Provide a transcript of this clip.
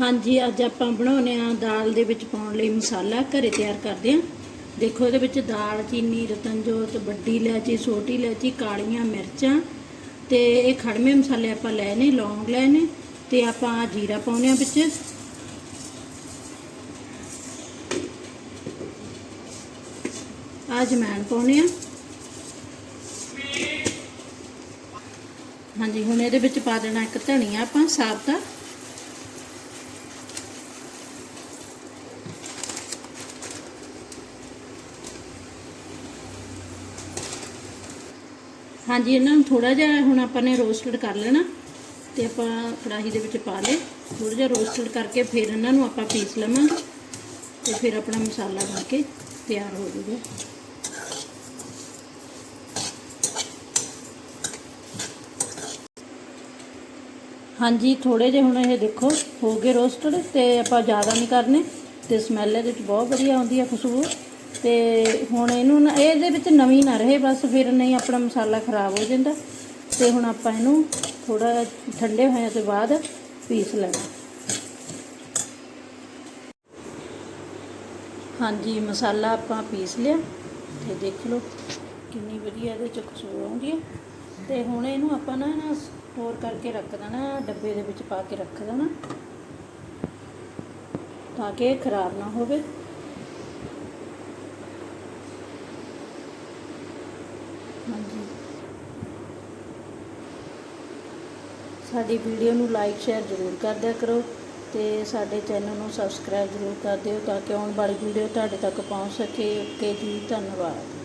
ਹਾਂਜੀ, ਅੱਜ ਆਪਾਂ ਬਣਾਉਨੇ ਆ ਦਾਲ ਦੇ ਵਿੱਚ ਪਾਉਣ ਲਈ ਮਸਾਲਾ, ਘਰੇ ਤਿਆਰ ਕਰਦੇ ਆ। ਦੇਖੋ, ਇਹਦੇ ਵਿੱਚ ਦਾਲ, ਚੀਨੀ, ਰਤਨਜੋਤ, ਵੱਡੀ ਇਲਾਇਚੀ, ਛੋਟੀ ਇਲਾਇਚੀ, ਕਾਲੀਆਂ ਮਿਰਚਾਂ ਤੇ ਇਹ ਖੜਮੇ ਮਸਾਲੇ ਆਪਾਂ ਲਏ ਨੇ, ਲੌਂਗ ਲਏ ਨੇ ਤੇ ਆਪਾਂ ਜੀਰਾ ਪਾਉਨੇ ਆ ਵਿੱਚ। ਆ ਜਮੈਣ ਪਾਉਨੇ ਆ। ਹਾਂਜੀ, ਹੁਣ ਇਹਦੇ ਵਿੱਚ ਪਾ ਦੇਣਾ ਇੱਕ ਧਨੀਆ ਆਪਾਂ, ਸਾਬਤਾ। ਹਾਂਜੀ, ਇਹਨਾਂ ਨੂੰ ਥੋੜਾ ਜਿਹਾ ਹੁਣ ਆਪਾਂ ਨੇ ਰੋਸਟਡ ਕਰ ਲੈਣਾ ਤੇ ਆਪਾਂ ਕੜਾਹੀ ਦੇ ਵਿੱਚ ਪਾ ਲਏ। ਥੋੜਾ ਜਿਹਾ ਰੋਸਟਡ ਕਰਕੇ ਫਿਰ ਇਹਨਾਂ ਨੂੰ ਆਪਾਂ ਪੀਸ ਲਵਾਂਗੇ ਤੇ ਫਿਰ ਆਪਣਾ ਮਸਾਲਾ ਬਣ ਕੇ ਤਿਆਰ ਹੋ ਜੂਗਾ ਹਾਂਜੀ ਥੋੜੇ ਜਿਹੇ ਹੁਣ ਇਹ ਦੇਖੋ ਹੋ ਗਏ ਰੋਸਟਡ ਤੇ ਆਪਾਂ ਜ਼ਿਆਦਾ ਨਹੀਂ ਕਰਨੇ ਤੇ ਸਮੈਲ ਇਹਦੇ ਵਿੱਚ ਬਹੁਤ ਵਧੀਆ ਆਉਂਦੀ ਹੈ ਖੁਸ਼ਬੂ। ਤੇ ਹੁਣ ਇਹਨੂੰ ਨਾ, ਇਹਦੇ ਵਿੱਚ ਨਵੀਂ ਨਾ ਰਹੇ, ਬਸ ਫਿਰ ਨਹੀਂ ਆਪਣਾ ਮਸਾਲਾ ਖਰਾਬ ਹੋ ਜਾਂਦਾ। ਤੇ ਹੁਣ ਆਪਾਂ ਇਹਨੂੰ ਥੋੜਾ ਠੰਡੇ ਹੋਇਆ ਤੋਂ ਬਾਅਦ ਪੀਸ ਲੈਣਾ। ਹਾਂਜੀ, ਮਸਾਲਾ ਆਪਾਂ ਪੀਸ ਲਿਆ। ਤੇ ਦੇਖ ਲਓ ਕਿੰਨੀ ਵਧੀਆ ਇਹਦੇ ਚ ਖੁਸ਼ਬੂ ਆਉਂਦੀ ਹੈ। ਤੇ ਹੁਣ ਇਹਨੂੰ ਆਪਾਂ ਨਾ ਨਾ ਸਟੋਰ ਕਰਕੇ ਰੱਖ ਦੇਣਾ, ਡੱਬੇ ਦੇ ਵਿੱਚ ਪਾ ਕੇ ਰੱਖ ਦੇਣਾ। ਤਾਂ ਕਿ ਖਰਾਬ ਨਾ ਹੋਵੇ। ਹਾਂਜੀ। ਸਾਡੀ ਵੀਡੀਓ ਨੂੰ ਲਾਈਕ, ਸ਼ੇਅਰ ਜ਼ਰੂਰ ਕਰ ਦਿਆ ਕਰੋ ਤੇ ਸਾਡੇ ਚੈਨਲ ਨੂੰ ਸਬਸਕ੍ਰਾਈਬ ਜ਼ਰੂਰ ਕਰ ਦਿਓ ਤਾਂ ਕਿ ਆਉਣ ਵਾਲੀ ਵੀਡੀਓ ਤੁਹਾਡੇ ਤੱਕ ਪਹੁੰਚ ਸਕੇ। ਓਕੇ ਜੀ, ਧੰਨਵਾਦ।